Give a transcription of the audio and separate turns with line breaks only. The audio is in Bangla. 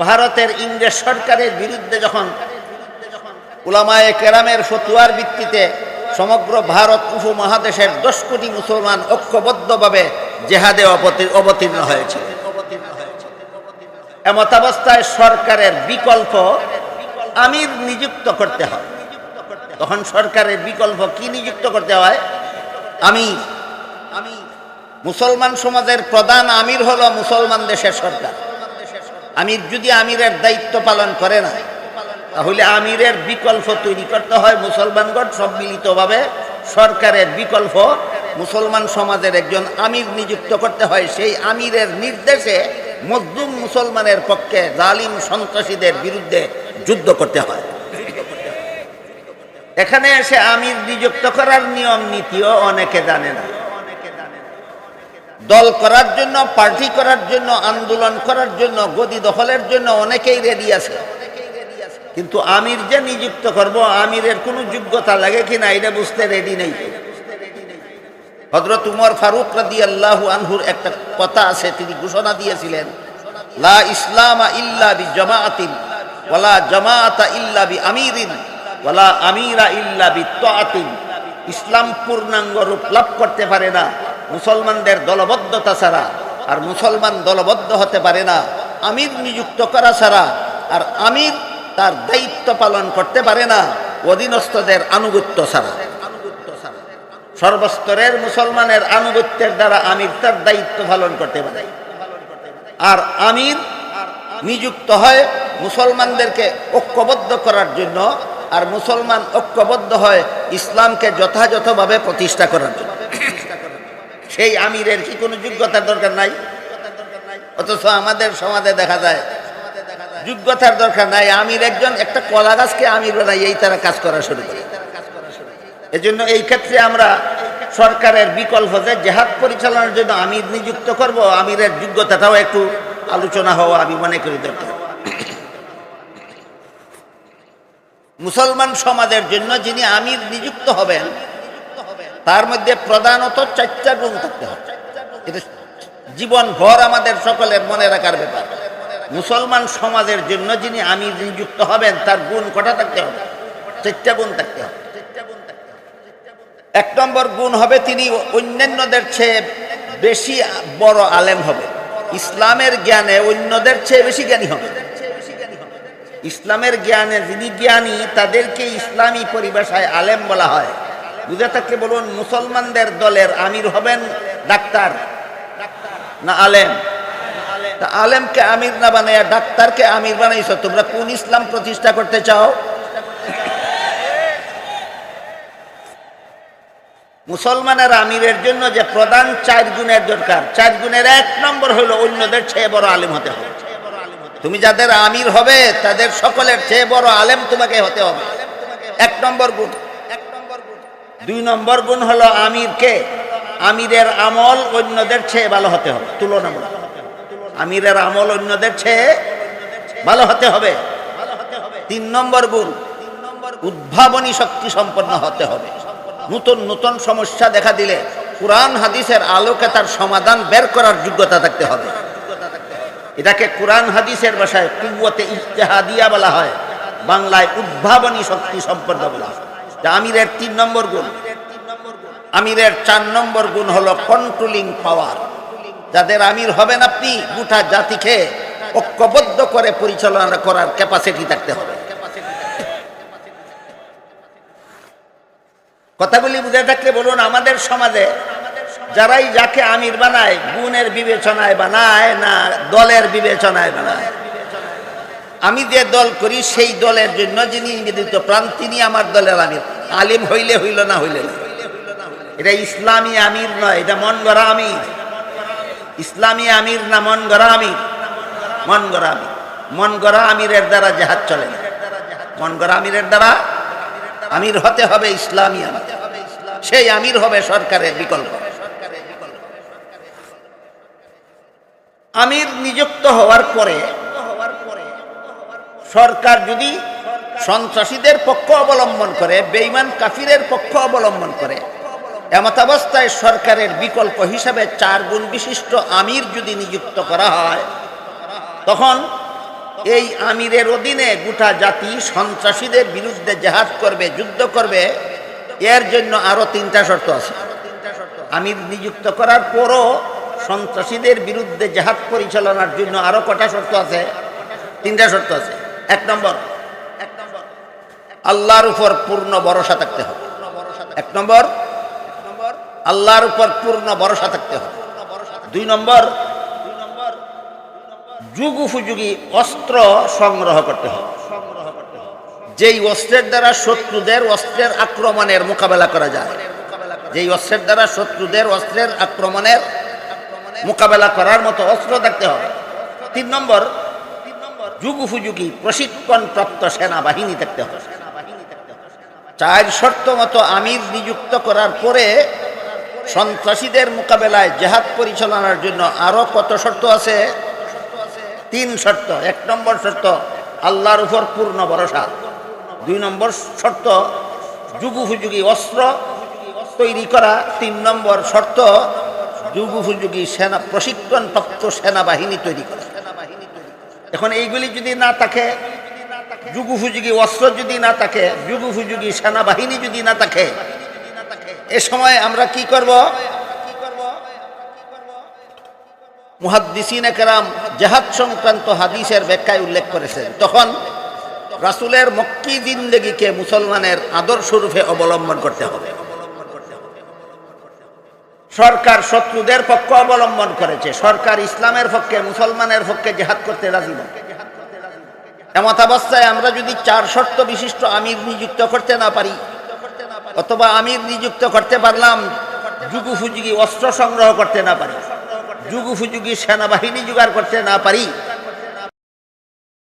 ভারতের ইংরেজ সরকারের বিরুদ্ধে যখন উলামায়ে কেরামের ফতুয়ার ভিত্তিতে সমগ্র ভারত উপমহাদেশের দশ কোটি মুসলমান ঐক্যবদ্ধভাবে জেহাদে অবতীর্ণ হয়েছে। এমতাবস্থায় সরকারের বিকল্প আমির নিযুক্ত করতে হয়। তখন সরকারের বিকল্প কি নিযুক্ত করতে হয়? আমি আমি মুসলমান সমাজের প্রধান আমির হলো মুসলমান দেশের সরকার। আমির যদি আমিরের দায়িত্ব পালন করে না, তাহলে আমিরের বিকল্প তৈরি করতে হয় মুসলমানগণ সম্মিলিতভাবে। সরকারের বিকল্প মুসলমান সমাজের একজন আমির নিযুক্ত করতে হয়, সেই আমিরের নির্দেশে মজলুম মুসলমানের পক্ষে জালিম সন্ত্রাসীদের বিরুদ্ধে যুদ্ধ করতে হয়। এখানে এসে আমির নিযুক্ত করার নিয়ম নীতিও অনেকে জানে না। দল করার জন্য, পার্টি করার জন্য, আন্দোলন করার জন্য, গদি দখলের জন্য অনেকেই রেডি আছে। কিন্তু আমির যে নিযুক্ত করব, আমিরের কোনো যোগ্যতা লাগে কিনা, এটা বুঝতে রেডি নেই। হজরত উমর ফারুক রাদি আল্লাহ আনহুর একটা কথা আছে, তিনি ঘোষণা দিয়েছিলেন, লা ইসলাম ইল্লা বি জামাআতিন ওয়ালা জামাআতা ইল্লা বি আমিরিন ওয়ালা আমিরা ইল্লা বি তাআতিন ইসলাম পূর্ণাঙ্গ রূপ লাভ করতে পারে না। মুসলমানদের দলবদ্ধতা ছাড়া আর মুসলমান দলবদ্ধ হতে পারে না, আমির নিযুক্ত করা ছাড়া আর আমির তার দায়িত্ব পালন করতে পারে না, অধীনস্থদের আনুগত্য ছাড়া। সর্বস্তরের মুসলমানের আনুগত্যের দ্বারা আমির তার দায়িত্ব পালন করতে পারে। আর আমির নিযুক্ত হয় মুসলমানদেরকে ঐক্যবদ্ধ করার জন্য, আর মুসলমান ঐক্যবদ্ধ হয় ইসলামকে যথাযথভাবে প্রতিষ্ঠা করার জন্য। সেই আমিরের কি কোনো যোগ্যতার দরকার নাই? অথচ আমাদের সমাজে দেখা যায়, যোগ্যতার দরকার নাই। আমির একজন, একটা কলা গাছকে আমির বানাই, এই তারা কাজ করা শুরু করে। এজন্য এই ক্ষেত্রে আমরা সরকারের বিকল্প যে জেহাদ পরিচালনার জন্য আমির নিযুক্ত করব, আমিরের যোগ্যতাটাও একটু আলোচনা হওয়া আমি মনে করি দরকার। মুসলমান সমাজের জন্য যিনি আমির নিযুক্ত হবেন তার মধ্যে প্রধানত চারটা গুণ থাকতে হবে। এটা জীবন ভর আমাদের সকলের মনে রাখার ব্যাপার। মুসলমান সমাজের জন্য যিনি আমির নিযুক্ত হবেন, তার গুণ কটা থাকতে হবে? চারটা গুণ থাকতে হবে। এক নম্বর গুণ হবে তিনি অন্যান্যদের চেয়ে বেশি বড় আলেম হবে। ইসলামের জ্ঞানে অন্যদের চেয়ে বেশি জ্ঞানী হবে। ইসলামের জ্ঞানে যিনি জ্ঞানী, তাদেরকে ইসলামী পরিভাষায় আলেম বলা হয়। বুঝে থাকলে বলুন, মুসলমানদের দলের আমির হবেন ডাক্তার। না আলেম? তা আলেমকে আমির না বানাইয়া ডাক্তারকে আমির বানাইছ, তোমরা কোন ইসলাম প্রতিষ্ঠা করতে চাও? মুসলমানের আমিরের জন্য যে প্রধান চার গুণের দরকার, চার গুণের এক নম্বর হলো অন্যদের চেয়ে বড় আলেম হতে হবে। তুমি যাদের আমির হবে, তাদের সকলের চেয়ে বড় আলেম তোমাকে হতে হবে। এক নম্বর গুণ দুই নম্বর গুণ হলো আমিরকে আমিরের আমল অন্যদের চেয়ে ভালো হতে হবে। তুলনামূলক আমিরের আমল অন্যদের চেয়ে ভালো হতে হবে। তিন নম্বর গুণ, উদ্ভাবনী শক্তি সম্পন্ন হতে হবে। নতুন নতুন সমস্যা দেখা দিলে কোরআন, হাদিসের আলোকে তার সমাধান বের করার যোগ্যতা থাকতে হবে। এটাকে কোরআন, হাদিসের ভাষায় কুয়াতে ইজতেহাদিয়া বলা হয়। বাংলায় উদ্ভাবনী শক্তি সম্পন্ন বলা হয়। আমিরের তিন নম্বর গুণ। আমিরের চার নম্বর গুণ হলো কন্ট্রোলিং পাওয়ার যাদের আমির হবেন আপনি, গোটা জাতিকে ঐক্যবদ্ধ করে পরিচালনা করার ক্যাপাসিটি থাকতে হবে। কথাগুলি বুঝে থাকলে বলুন, আমাদের সমাজে যারাই যাকে আমির বানায়, গুণের বিবেচনায় বানায় না, দলের বিবেচনায় বানায়। আমি যে দল করি, সেই দলের জন্য যিনি নিবেদিত প্রাণ, তিনি আমার দলের আমির। আলিম হইলে হইল না হইলে এটা ইসলামী আমির নয়, এটা মন গড়া আমির। ইসলামী আমির না মন গড়া আমির? মন গড়া আমির। মন গড়া আমিরের দ্বারা জাহাজ চলে না। মন গড়া আমিরের দ্বারা আমির হতে হবে ইসলামী আমির। সেই আমির হবে সরকারের বিকল্প। আমির নিযুক্ত হওয়ার পরে সরকার যদি সন্ত্রাসীদের পক্ষ অবলম্বন করে বেইমান কাফিরের পক্ষ অবলম্বন করে এমতাবস্থায় সরকারের বিকল্প হিসাবে চার গুণ বিশিষ্ট আমির যদি নিযুক্ত করা হয়, তখন এই আমিরের অধীনে গোটা জাতি সন্ত্রাসীদের বিরুদ্ধে জেহাদ করবে, যুদ্ধ করবে। এর জন্য আরও তিনটা শর্ত আছে। আমির নিযুক্ত করার পরও সন্ত্রাসীদের বিরুদ্ধে জেহাদ পরিচালনার জন্য আরও কটা শর্ত আছে? তিনটা শর্ত আছে। এক নম্বর। এক নম্বর আল্লাহর উপর পূর্ণ ভরসা থাকতে হবে। এক নম্বর। আল্লাহর উপর পূর্ণ ভরসা থাকতে হবে। দুই নম্বর। যুগ উপযোগী অস্ত্র সংগ্রহ করতে হবে। যেই অস্ত্রের দ্বারা শত্রুদের অস্ত্রের আক্রমণের মোকাবেলা করা যায়, যেই অস্ত্রের দ্বারা শত্রুদের অস্ত্রের আক্রমণের মোকাবেলা করার মতো অস্ত্র থাকতে হবে। তিন নম্বর। যুগ উপযোগী প্রশিক্ষণ প্রাপ্ত সেনাবাহিনী থাকতে হবে। চার শর্ত মতো আমির নিযুক্ত করার পরে সন্ত্রাসীদের মোকাবেলায় জেহাদ পরিচালনার জন্য আরও কত শর্ত আছে? তিন শর্ত। এক নম্বর শর্ত, আল্লাহর উপর পূর্ণ ভরসা। দুই নম্বর শর্ত যুগ উপযোগী অস্ত্র তৈরি করা। তিন নম্বর শর্ত যুগ উপযোগী সেনা প্রশিক্ষণপ্রাপ্ত সেনাবাহিনী তৈরি করা। এখন এইগুলি যদি না থাকে যুগ উপযোগী অস্ত্র যদি না থাকে যুগ উপযোগী সেনাবাহিনী যদি না থাকে, এ সময় আমরা কি করব? মুহাদ্দিসিন কেরাম জেহাদ সংক্রান্ত হাদিসের ব্যাখ্যায় উল্লেখ করেছেন। তখন রাসুলের মক্কি জিন্দগিকে মুসলমানের আদর্শ রূপে অবলম্বন করতে হবে। সরকার শত্রুদের পক্ষ অবলম্বন করেছে। সরকার ইসলামের পক্ষে, মুসলমানের পক্ষে জেহাদ করতে রাজি না এমত অবস্থায় আমরা যদি চার শর্ত বিশিষ্ট আমির নিযুক্ত করতে না পারি, অথবা আমির নিযুক্ত করতে পারলাম যুগ উপযোগী অস্ত্র সংগ্রহ করতে না পারি যুগ উপযোগী সেনাবাহিনী জোগাড় করতে না পারি